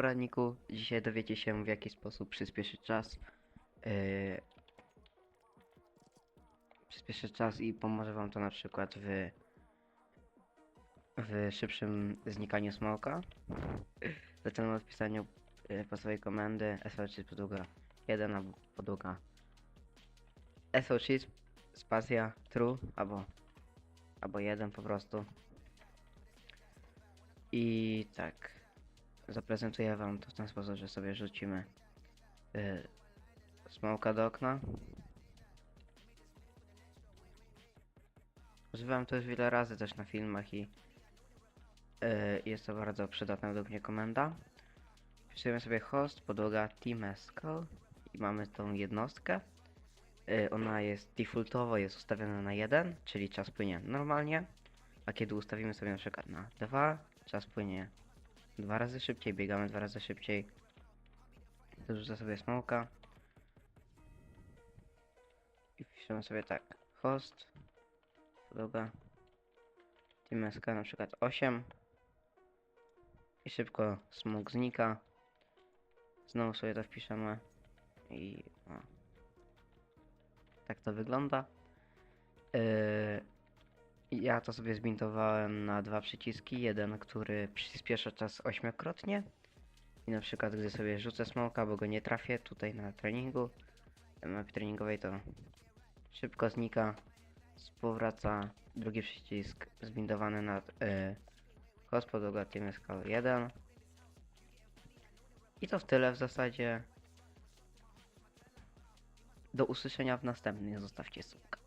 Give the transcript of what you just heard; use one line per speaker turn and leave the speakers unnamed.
poradniku dzisiaj dowiecie się w jaki sposób przyspieszyć czas. Yy, czas i pomoże wam to na przykład w, w szybszym znikaniu smoka. Zaczynam od pisania yy, podstawowej komendy SVC podługa 1 albo podługa SVC spacja true albo albo 1 po prostu. I tak. Zaprezentuję wam to w ten sposób, że sobie rzucimy y, smoka do okna. Używałem to już wiele razy też na filmach i y, jest to bardzo przydatna według mnie komenda. Wpisujemy sobie host, podłoga teamescal i mamy tą jednostkę. Y, ona jest defaultowo jest ustawiona na 1, czyli czas płynie normalnie. A kiedy ustawimy sobie na przykład na 2, czas płynie dwa razy szybciej, biegamy dwa razy szybciej. Dorzucę sobie smoka. I wpiszemy sobie tak. Host. Podłoga. TMSK na przykład 8. I szybko smok znika. Znowu sobie to wpiszemy. I o. Tak to wygląda. Yy, ja to sobie zbintowałem na dwa przyciski. Jeden, który przyspiesza czas ośmiokrotnie. I na przykład, gdy sobie rzucę smoka, bo go nie trafię tutaj na treningu, mapie treningowej, to szybko znika. Powraca drugi przycisk zbindowany na yy, host podłoga TMSK 1. I to w tyle w zasadzie. Do usłyszenia w następnym. Zostawcie suka.